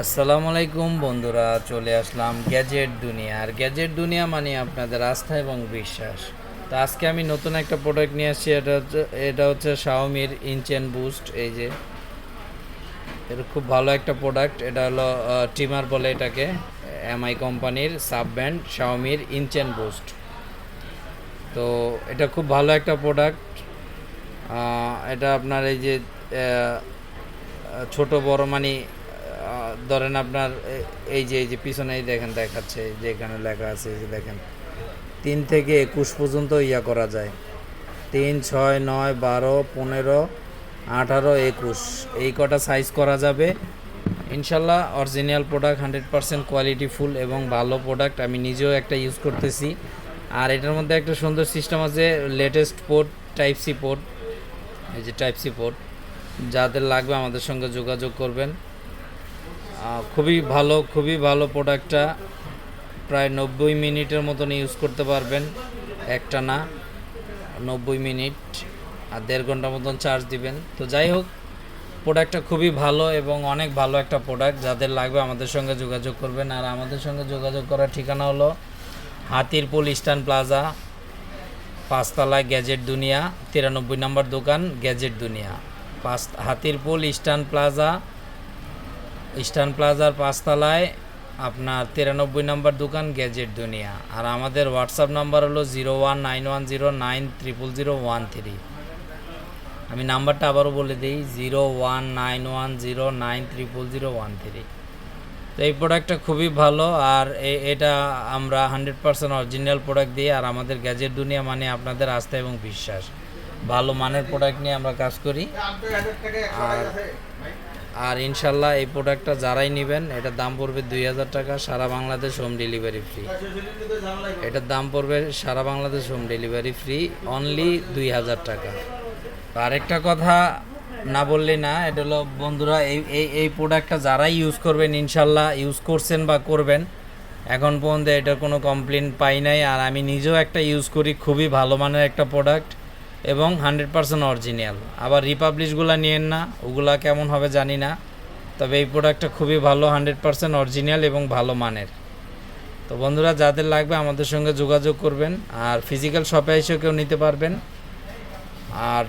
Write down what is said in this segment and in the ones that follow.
আসসালামু আলাইকুম বন্ধুরা, চলে আসলাম গ্যাজেট দুনিয়া। আর গ্যাজেট দুনিয়া মানে আপনাদের আস্থা এবং বিশ্বাস। তো আজকে আমি নতুন একটা প্রোডাক্ট নিয়ে আসছি, এটা হচ্ছে এটা হচ্ছে শাওমির ইনচেন বুস্ট এই যে। এটা খুব ভালো একটা প্রোডাক্ট এটা হলো টিমার বলে এটাকে এমআই কোম্পানির সাব ব্যান্ড শাওমির ইনচেন বুস্ট তো এটা খুব ভালো একটা প্রোডাক্ট এটা আপনার এই যে ছোট বড় মানে ধরেন আপনার এই যে এই যে পিছনেই দেখেন, দেখাচ্ছে যে এখানে লেখা আছে, এই যে দেখেন, তিন থেকে একুশ পর্যন্ত ইয়া করা যায়। তিন, ছয়, নয়, বারো, পনেরো, আঠারো, একুশ। এই কটা সাইজ করা যাবে। ইনশাল্লাহ original product hundred percent quality full এবং ভালো প্রোডাক্ট আমি নিজেও একটা ইউজ করতেছি। আর এটার মধ্যে একটা সুন্দর সিস্টেম আছে latest port type C port এই যে টাইপ সি পোর্ট যাদের লাগবে আমাদের সঙ্গে যোগাযোগ করবেন। খুবই ভালো খুবই ভালো প্রোডাক্টটা প্রায় নব্বই মিনিটের মতন ইউজ করতে পারবেন। একটা না, নব্বই মিনিট আর দেড় ঘণ্টা মতন চার্জ দিবেন। তো যাই হোক প্রোডাক্টটা খুবই ভালো এবং অনেক ভালো একটা প্রোডাক্ট যাদের লাগবে আমাদের সঙ্গে যোগাযোগ করবেন। আর আমাদের সঙ্গে যোগাযোগ করার ঠিকানা হলো হাতিরপুল ইস্টার্ন প্লাজা, পাঁচতলায় গ্যাজেট দুনিয়া, তিরানব্বই নম্বর দোকান, গ্যাজেট দুনিয়া। পাঁচ, হাতিরপুল ইস্টার্ন প্লাজা ইস্টার্ন প্লাজার পাঁচতলায় আপনার তিরানব্বই নম্বর দোকান, গ্যাজেট দুনিয়া। আর আমাদের হোয়াটসঅ্যাপ নাম্বার হলো zero one nine one zero nine triple zero one three. আমি নাম্বারটা আবারও বলে দিই, zero one nine one zero nine triple zero one three. তো এই প্রোডাক্টটা খুবই ভালো, আর এটা আমরা হান্ড্রেড পার্সেন্ট অরিজিনাল প্রোডাক্ট দিয়ে, আর আমাদের গ্যাজেট দুনিয়া মানে আপনাদের আস্থা এবং বিশ্বাস। ভালো মানের প্রোডাক্ট নিয়ে আমরা কাজ করি। আর আর ইনশাল্লাহ এই প্রোডাক্টটা যারাই নেবেন, এটার দাম পড়বে দুই হাজার টাকা, সারা বাংলাদেশ হোম ডেলিভারি ফ্রি এটার দাম পড়বে সারা Bangladesh home delivery free only দুই হাজার টাকা। আরেকটা কথা না বললে না, এটা হলো বন্ধুরা, এই এই এই প্রোডাক্টটা যারাই ইউজ করবেন, ইনশাল্লাহ ইউজ করছেন বা করবেন, এখন পর্যন্ত এটার কোনো কমপ্লেন পাই নাই। আর আমি নিজেও একটা ইউজ করি, খুবই ভালো মানের একটা প্রোডাক্ট এবং হান্ড্রেড পার্সেন্ট অরিজিনাল। আবার রিপাবলিশগুলো নিয়েন না, ওগুলা কেমন হবে জানি না। তবে এই প্রোডাক্টটা খুবই ভালো, হান্ড্রেড পার্সেন্ট অরিজিনাল এবং ভালো মানের। তো বন্ধুরা, যাদের লাগবে আমাদের সঙ্গে যোগাযোগ করবেন আর ফিজিক্যাল শপে এসেও কেউ নিতে পারবেন। আর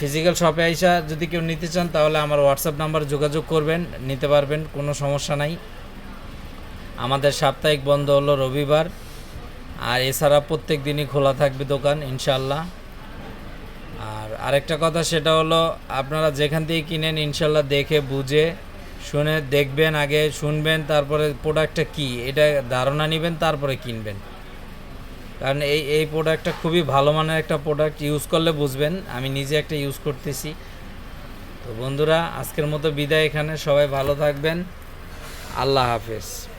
ফিজিক্যাল শপে আইসা যদি কেউ নিতে চান, তাহলে আমার হোয়াটসঅ্যাপ নাম্বার যোগাযোগ করবেন, নিতে পারবেন, কোনো সমস্যা নাই। আমাদের সাপ্তাহিক বন্ধ হলো রবিবার, আর এছাড়া প্রত্যেক দিনই খোলা থাকবে দোকান ইনশাল্লাহ আর আরেকটা কথা সেটা হলো, আপনারা যেখান থেকে কিনেন, ইনশাল্লাহ দেখে, বুঝে, শুনে দেখবেন, আগে শুনবেন, তারপরে প্রোডাক্টটা কি, এটা ধারণা নেবেন, তারপরে কিনবেন। কারণ এই এই প্রোডাক্টটা খুবই ভালো মানের একটা প্রোডাক্ট ইউজ করলে বুঝবেন, আমি নিজে একটা ইউজ করতেছি। তো বন্ধুরা, আজকের মতো বিদায় এখানে, সবাই ভালো থাকবেন, আল্লাহ হাফেজ।